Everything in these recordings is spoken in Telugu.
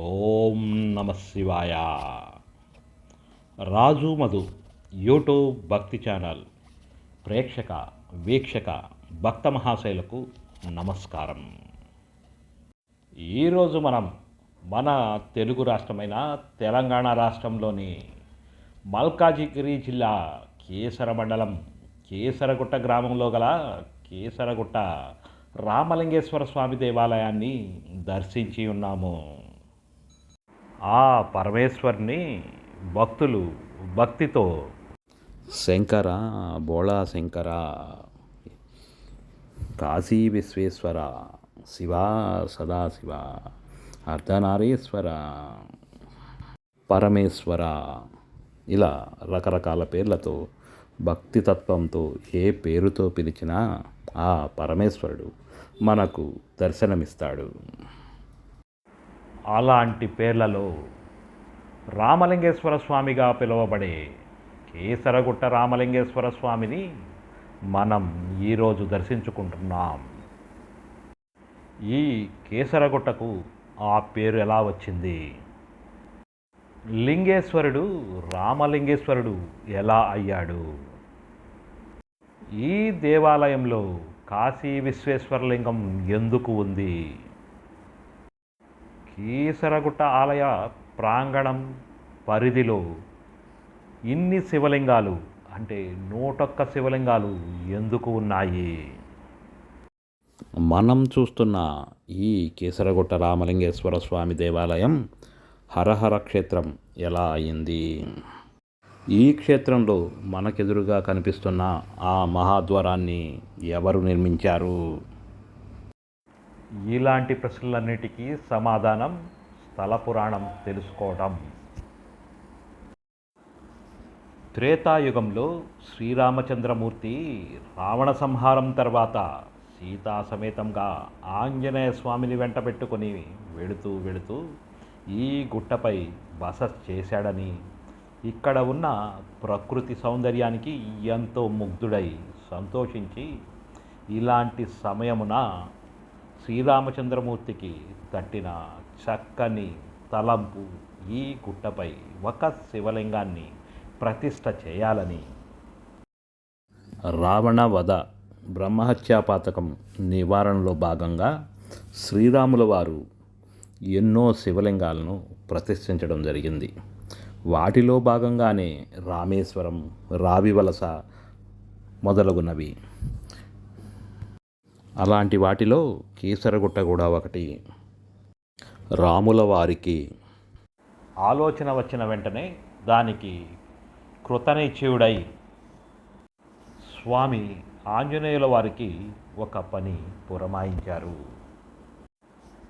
ఓం నమ శివాయ. రాజు మధు యూట్యూబ్ భక్తి ఛానల్ ప్రేక్షక వీక్షక భక్త మహాశైలకు నమస్కారం. ఈరోజు మనం మన తెలుగు రాష్ట్రమైన తెలంగాణ రాష్ట్రంలోని మల్కాజిగిరి జిల్లా కేసర మండలం కేసరగుట్ట గ్రామంలో గల కేసరగుట్ట రామలింగేశ్వర స్వామి దేవాలయాన్ని దర్శించి ఉన్నాము. ఆ పరమేశ్వరుని భక్తులు భక్తితో శంకర బోళా శంకర కాశీ విశ్వేశ్వర శివ సదాశివ అర్ధనారీశ్వర పరమేశ్వర ఇలా రకరకాల పేర్లతో భక్తి తత్వంతో ఏ పేరుతో పిలిచినా ఆ పరమేశ్వరుడు మనకు దర్శనమిస్తాడు. అలాంటి పేర్లలో రామలింగేశ్వర స్వామిగా పిలువబడే కేసరగుట్ట రామలింగేశ్వర స్వామిని మనం ఈరోజు దర్శించుకుంటున్నాం. ఈ కేసరగుట్టకు ఆ పేరు ఎలా వచ్చింది? లింగేశ్వరుడు రామలింగేశ్వరుడు ఎలా అయ్యాడు? ఈ దేవాలయంలో కాశీ విశ్వేశ్వరలింగం ఎందుకు ఉంది? కీసరగుట్ట ఆలయ ప్రాంగణం పరిధిలో ఇన్ని శివలింగాలు అంటే నూటొక్క శివలింగాలు ఎందుకు ఉన్నాయి? మనం చూస్తున్న ఈ కేసరగుట్ట రామలింగేశ్వర స్వామి దేవాలయం హరహర క్షేత్రం ఎలా అయింది? ఈ క్షేత్రంలో మనకెదురుగా కనిపిస్తున్న ఆ మహాద్వారాన్ని ఎవరు నిర్మించారు? ఇలాంటి ప్రశ్నలన్నిటికీ సమాధానం స్థల పురాణం తెలుసుకోవడం త్రేతాయుగంలో శ్రీరామచంద్రమూర్తి రావణ సంహారం తర్వాత సీతా సమేతంగా ఆంజనేయ స్వామిని వెంట పెట్టుకొని వెళుతూ వెళుతూ ఈ గుట్టపై బస చేశాడని ఇక్కడ ఉన్న ప్రకృతి సౌందర్యానికి ఎంతో ముగ్ధుడై సంతోషించి ఇలాంటి సమయమున శ్రీరామచంద్రమూర్తికి తట్టిన చక్కని తలంపు ఈ గుట్టపై ఒక శివలింగాన్ని ప్రతిష్ట చేయాలని. రావణ వధ బ్రహ్మహత్యాపాతకం నివారణలో భాగంగా శ్రీరాముల వారు ఎన్నో శివలింగాలను ప్రతిష్ఠించడం జరిగింది. వాటిలో భాగంగానే రామేశ్వరం రావివలస మొదలగునవి. అలాంటి వాటిలో కీసరగుట్ట కూడా ఒకటి. రాముల వారికి ఆలోచన వచ్చిన వెంటనే దానికి కృతనిశ్చయుడై స్వామి ఆంజనేయుల వారికి ఒక పని పురమాయించారు.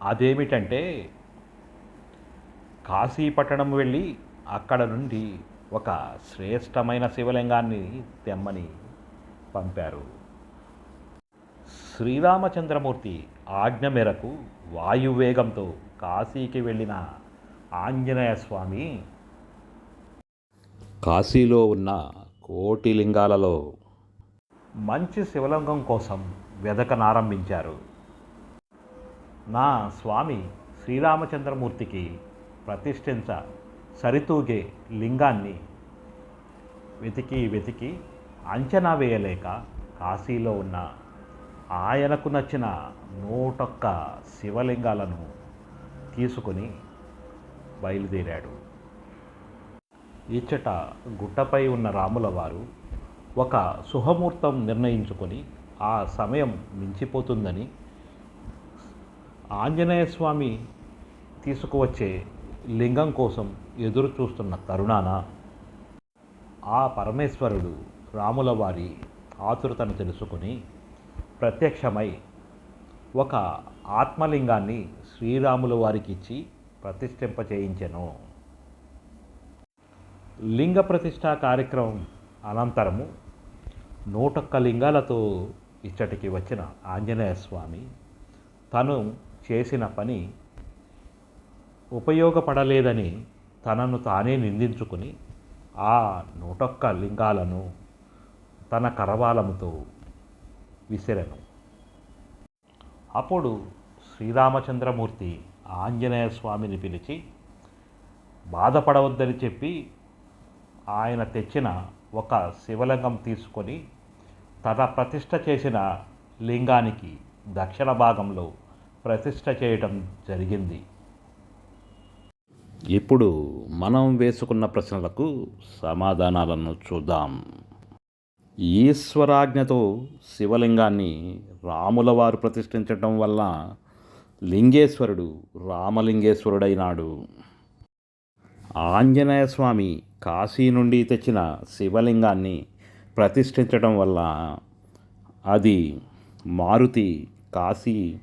అదేమిటంటే కాశీపట్టణం వెళ్ళి అక్కడ నుండి ఒక శ్రేష్టమైన శివలింగాన్ని తెమ్మని పంపారు. శ్రీరామచంద్రమూర్తి ఆజ్ఞ మేరకు వాయువేగంతో కాశీకి వెళ్ళిన ఆంజనేయ స్వామి కాశీలో ఉన్న కోటి లింగాలలో మంచి శివలింగం కోసం వెదకనారంభించారు నా స్వామి శ్రీరామచంద్రమూర్తికి ప్రతిష్ఠించ సరితూగే లింగాన్ని. వెతికి వెతికి అంచనా వేయలేక కాశీలో ఉన్న ఆయనకు నచ్చిన నూటొక్క శివలింగాలను తీసుకొని బయలుదేరాడు. ఇచ్చట గుట్టపై ఉన్న రాముల వారు ఒక శుభముహూర్తం నిర్ణయించుకొని ఆ సమయం మించిపోతుందని ఆంజనేయ స్వామి తీసుకువచ్చే లింగం కోసం ఎదురు చూస్తున్న తరుణాన ఆ పరమేశ్వరుడు రాముల వారి ఆతురతను తెలుసుకుని ప్రత్యక్షమై ఒక ఆత్మలింగాన్ని శ్రీరాముల వారికి ఇచ్చి ప్రతిష్ఠింప చేయించెను. లింగ ప్రతిష్ట కార్యక్రమం అనంతరము నూటొక్క లింగాలతో ఇచ్చటికి వచ్చిన ఆంజనేయ స్వామి తను చేసిన పని ఉపయోగపడలేదని తనను తానే నిందించుకుని ఆ నూటొక్క లింగాలను తన కరవాలముతో విసిరెను. అప్పుడు శ్రీరామచంద్రమూర్తి ఆంజనేయ స్వామిని పిలిచి బాధపడవద్దని చెప్పి ఆయన తెచ్చిన ఒక శివలింగం తీసుకొని తన ప్రతిష్ట చేసిన లింగానికి దక్షిణ భాగంలో ప్రతిష్ట చేయటం జరిగింది. ఇప్పుడు మనం వేసుకున్న ప్రశ్నలకు సమాధానాలను చూద్దాం. ఈశ్వరాజ్ఞతో శివలింగాన్ని రాములవారు ప్రతిష్ఠించటం వల్ల లింగేశ్వరుడు రామలింగేశ్వరుడైనాడు. ఆంజనేయ స్వామి కాశీ నుండి తెచ్చిన శివలింగాన్ని ప్రతిష్ఠించటం వల్ల అది మారుతి కాశీ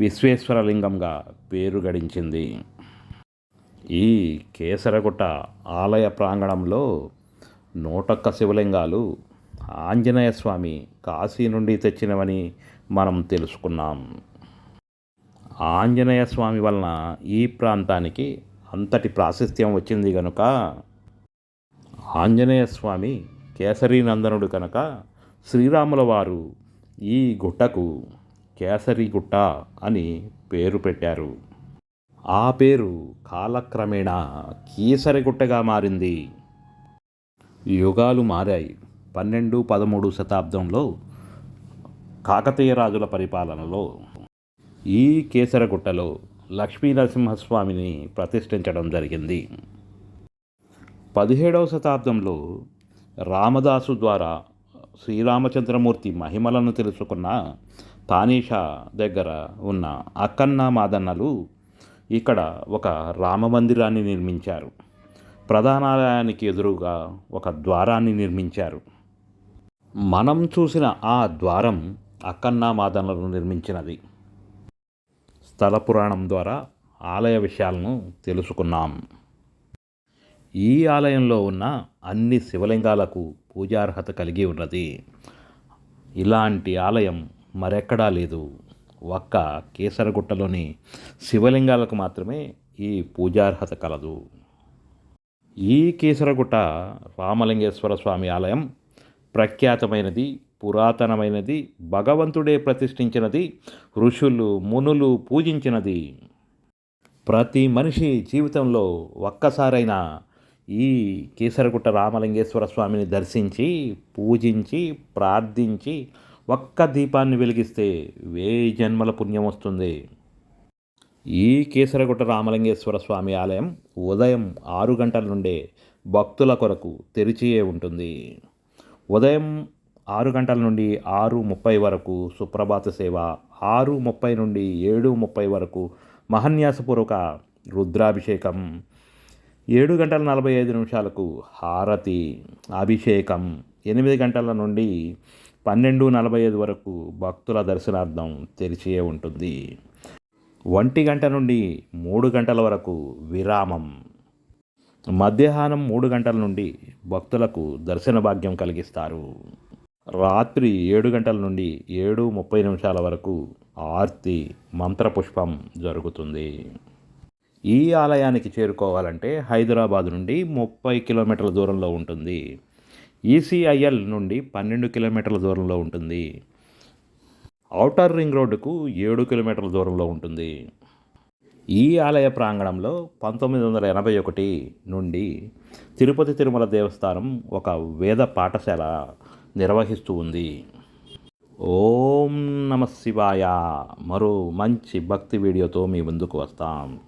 విశ్వేశ్వరలింగంగా పేరు గడించింది. ఈ కేసరగుట్ట ఆలయ ప్రాంగణంలో నూటొక్క శివలింగాలు ఆంజనేయ స్వామి కాశీ నుండి తెచ్చినవని మనం తెలుసుకున్నాం. ఆంజనేయ స్వామి వలన ఈ ప్రాంతానికి అంతటి ప్రాశస్త్యం వచ్చింది కనుక ఆంజనేయ స్వామి కేసరీనందనుడు కనుక శ్రీరాముల వారు ఈ గుట్టకు కేసరి గుట్ట అని పేరు పెట్టారు. ఆ పేరు కాలక్రమేణా కీసరిగుట్టగా మారింది. యుగాలు మారాయి. పన్నెండు పదమూడు శతాబ్దంలో కాకతీయ రాజుల పరిపాలనలో ఈ కేసరగుట్టలో లక్ష్మీ నరసింహస్వామిని ప్రతిష్ఠించడం జరిగింది. పదిహేడవ శతాబ్దంలో రామదాసు ద్వారా శ్రీరామచంద్రమూర్తి మహిమలను తెలుసుకున్న తానీషా దగ్గర ఉన్న అక్కన్న మాదన్నలు ఇక్కడ ఒక రామ మందిరాన్ని నిర్మించారు. ప్రధానాలయానికి ఎదురుగా ఒక ద్వారాన్ని నిర్మించారు. మనం చూసిన ఆ ద్వారం అక్కన్నా మాదనలను నిర్మించినది. స్థల పురాణం ద్వారా ఆలయ విషయాలను తెలుసుకున్నాం. ఈ ఆలయంలో ఉన్న అన్ని శివలింగాలకు పూజార్హత కలిగి ఉన్నది. ఇలాంటి ఆలయం మరెక్కడా లేదు. ఒక్క కేసరగుట్టలోని శివలింగాలకు మాత్రమే ఈ పూజార్హత కలదు. ఈ కేసరగుట్ట రామలింగేశ్వర స్వామి ఆలయం ప్రఖ్యాతమైనది పురాతనమైనది భగవంతుడే ప్రతిష్ఠించినది ఋషులు మునులు పూజించినది. ప్రతి మనిషి జీవితంలో ఒక్కసారైనా ఈ కీసరగుట్ట రామలింగేశ్వర స్వామిని దర్శించి పూజించి ప్రార్థించి ఒక్క దీపాన్ని వెలిగిస్తే వేయి జన్మల పుణ్యం వస్తుంది. ఈ కేసరగుట్ట రామలింగేశ్వర స్వామి ఆలయం ఉదయం ఆరు గంటల నుండే భక్తుల కొరకు తెరిచియే ఉంటుంది. ఉదయం ఆరు గంటల నుండి ఆరు ముప్పై వరకు సుప్రభాత సేవ ఆరు ముప్పై నుండి ఏడు ముప్పై వరకు మహన్యాసపూర్వక రుద్రాభిషేకం ఏడు గంటల నలభై ఐదు నిమిషాలకు హారతి అభిషేకం ఎనిమిది గంటల నుండి పన్నెండు నలభై ఐదు వరకు భక్తుల దర్శనార్థం తెరిచే ఉంటుంది. ఒంటి గంట నుండి మూడు గంటల వరకు విరామం. మధ్యాహ్నం మూడు గంటల నుండి భక్తులకు దర్శన భాగ్యం కలిగిస్తారు. రాత్రి ఏడు గంటల నుండి ఏడు ముప్పై నిమిషాల వరకు ఆర్తి మంత్రపుష్పం జరుగుతుంది. ఈ ఆలయానికి చేరుకోవాలంటే హైదరాబాద్ నుండి ముప్పై కిలోమీటర్ల దూరంలో ఉంటుంది. ఈసీఐఎల్ నుండి పన్నెండు కిలోమీటర్ల దూరంలో ఉంటుంది. ఔటర్ రింగ్ రోడ్డుకు ఏడు కిలోమీటర్ల దూరంలో ఉంటుంది. ఈ ఆలయ ప్రాంగణంలో పంతొమ్మిది వందల ఎనభై ఒకటి నుండి తిరుపతి తిరుమల దేవస్థానం ఒక వేద పాఠశాల నిర్వహిస్తూ ఉంది. ఓం నమ శివాయ. మరో మంచి భక్తి వీడియోతో మీ ముందుకు వస్తాం.